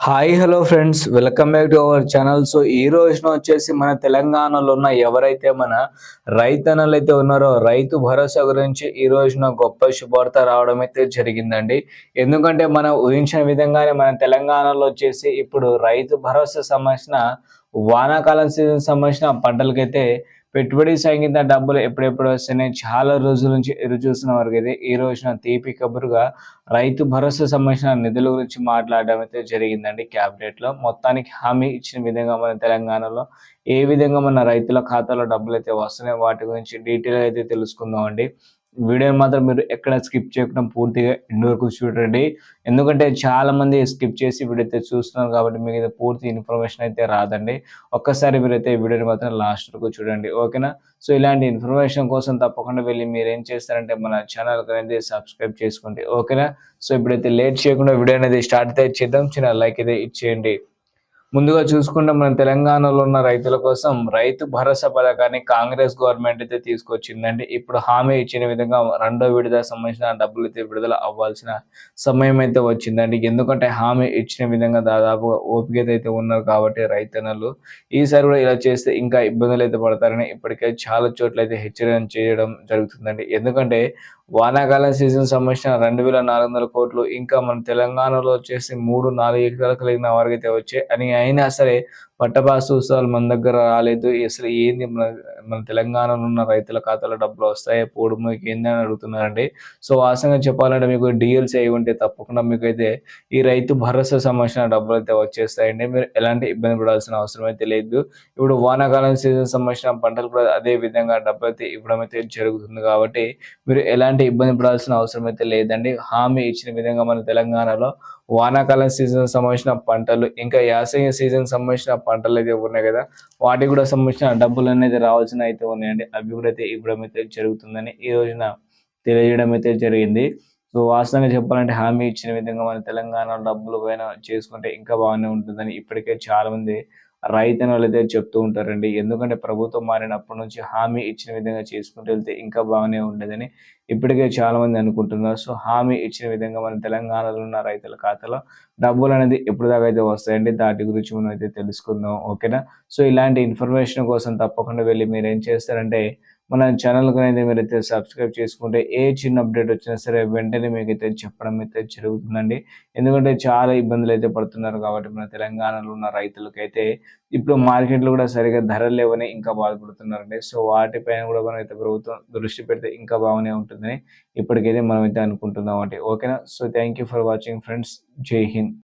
Hi hello friends welcome back to our channel so ఈ రోజున వచ్చేసి మన తెలంగాణలో ఉన్న ఎవరైతే మన రైతన్నలు అయితే ఉన్నారో రైతు భరోసా గురించి ఈ రోజున గొప్ప శుభార్త రావడం అయితే జరిగిందండి. ఎందుకంటే మనం ఊహించిన విధంగానే మన తెలంగాణలో వచ్చేసి ఇప్పుడు రైతు భరోసా సంబంధించిన వానాకాలం సీజన్ సంబంధించిన పంటలకైతే పెట్టుబడి సాగించిన డబ్బులు ఎప్పుడెప్పుడు వస్తున్నాయి? చాలా రోజుల నుంచి ఎదురు చూస్తున్న వరకు అయితే ఈ రోజున తీపి కబురుగా రైతు భరోసా సంబంధించిన నిధుల గురించి మాట్లాడడం అయితే జరిగిందండి క్యాబినెట్లో మొత్తానికి హామీ ఇచ్చిన విధంగా మన తెలంగాణలో ఏ విధంగా మన రైతుల ఖాతాలో డబ్బులు అయితే వస్తున్నాయి వాటి గురించి డీటెయిల్ అయితే తెలుసుకుందాం అండి వీడియోని మాత్రం మీరు ఎక్కడ స్కిప్ చేయకుండా పూర్తిగా ఎండ్ వరకు చూడండి. ఎందుకంటే చాలా మంది స్కిప్ చేసి వీడైతే చూస్తున్నారు కాబట్టి మీకు అయితే పూర్తి ఇన్ఫర్మేషన్ అయితే రాదండి. ఒక్కసారి మీరైతే వీడియోని మాత్రం లాస్ట్ వరకు చూడండి. ఓకేనా? సో ఇలాంటి ఇన్ఫర్మేషన్ కోసం తప్పకుండా వెళ్ళి మీరు ఏం చేస్తారంటే మన ఛానల్ అనేది సబ్స్క్రైబ్ చేసుకోండి. ఓకేనా? సో ఇప్పుడైతే లేట్ చేయకుండా వీడియో అనేది స్టార్ట్ అయితే చేద్దాం. చిన్న లైక్ అయితే ఇచ్చేయండి. ముందుగా చూసుకుంటే మన తెలంగాణలో ఉన్న రైతుల కోసం రైతు భరోసా పథకాన్ని కాంగ్రెస్ గవర్నమెంట్ అయితే తీసుకొచ్చిందండి. ఇప్పుడు హామీ ఇచ్చిన విధంగా రెండో విడుదల సంబంధించిన డబ్బులు అయితే విడుదల అవ్వాల్సిన సమయం అయితే వచ్చిందండి. ఎందుకంటే హామీ ఇచ్చిన విధంగా దాదాపు ఓపికత అయితే ఉన్నారు కాబట్టి రైతన్నలు. ఈసారి కూడా ఇలా చేస్తే ఇంకా ఇబ్బందులు అయితే పడతారని ఇప్పటికే చాలా చోట్ల అయితే హెచ్చరిక చేయడం జరుగుతుందండి. ఎందుకంటే వానాకాలం సీజన్ సంబంధించిన రెండు వేల నాలుగు వందల కోట్లు ఇంకా మన తెలంగాణలో వచ్చేసి మూడు నాలుగు ఎకరాలు కలిగిన వారికి అయితే వచ్చాయి అని అయినా సరే పట్టపాసు ఉత్సవాలు మన దగ్గర రాలేదు. అసలు ఏంది మన మన తెలంగాణలో ఉన్న రైతుల ఖాతాలో డబ్బులు వస్తాయి పోడు మీకు ఏంది అని అడుగుతున్నారండి. సో వాస్తవంగా చెప్పాలంటే మీకు డిఎల్సీ అయి ఉంటే తప్పకుండా మీకు అయితే ఈ రైతు భరోసా సంబంధించిన డబ్బులు అయితే వచ్చేస్తాయండి. మీరు ఎలాంటి ఇబ్బంది పడాల్సిన అవసరం అయితే లేదు. ఇప్పుడు వానాకాలం సీజన్ సంబంధించిన పంటలు కూడా అదే విధంగా డబ్బులు అయితే ఇవ్వడం అయితే జరుగుతుంది కాబట్టి మీరు ఎలాంటి ఇబ్బంది పడాల్సిన అవసరం అయితే లేదండి. హామీ ఇచ్చిన విధంగా మన తెలంగాణలో వానాకాలం సీజన్ సంబంధించిన పంటలు ఇంకా యాసంగి సీజన్ సంబంధించిన పంటలు అయితే ఉన్నాయి కదా వాటికి కూడా సంబంధించిన డబ్బులు అనేది రావాల్సిన అయితే ఉన్నాయండి. అవి కూడా అయితే ఇవ్వడం అయితే జరుగుతుందని ఈ రోజున తెలియజేయడం అయితే జరిగింది. సో వాస్తవంగా చెప్పాలంటే హామీ ఇచ్చిన విధంగా మన తెలంగాణ డబ్బులు పైన చేసుకుంటే ఇంకా బాగానే ఉంటుందని ఇప్పటికే చాలా మంది రైతు వాళ్ళైతే చెప్తూ ఉంటారండి ఎందుకంటే ప్రభుత్వం మారినప్పటి నుంచి హామీ ఇచ్చిన విధంగా చేసుకుంటూ వెళ్తే ఇంకా బాగానే ఉండేదని ఇప్పటికే చాలా మంది అనుకుంటున్నారు. సో హామీ ఇచ్చిన విధంగా మన తెలంగాణలో ఉన్న రైతుల ఖాతాలో డబ్బులు అనేది ఎప్పుడు దాకా అయితే వస్తాయండి. దాటి గురించి మనం అయితే తెలుసుకుందాం. ఓకేనా? సో ఇలాంటి ఇన్ఫర్మేషన్ కోసం తప్పకుండా వెళ్ళి మీరు ఏం చేస్తారంటే మన ఛానల్కి అయితే మీరైతే సబ్స్క్రైబ్ చేసుకుంటే ఏ చిన్న అప్డేట్ వచ్చినా సరే వెంటనే మీకు అయితే చెప్పడం అయితే జరుగుతుందండి. ఎందుకంటే చాలా ఇబ్బందులు అయితే పడుతున్నారు కాబట్టి మన తెలంగాణలో ఉన్న రైతులకైతే ఇప్పుడు మార్కెట్లో కూడా సరిగా ధరలు లేవని ఇంకా బాధపడుతున్నారండి. సో వాటిపైన కూడా మనం అయితే ప్రభుత్వం దృష్టి పెడితే ఇంకా బాగానే ఉంటుందని ఇప్పటికైతే మనం అయితే అనుకుంటున్నాం అంటే ఓకేనా? So thank for watching friends Jai Hind.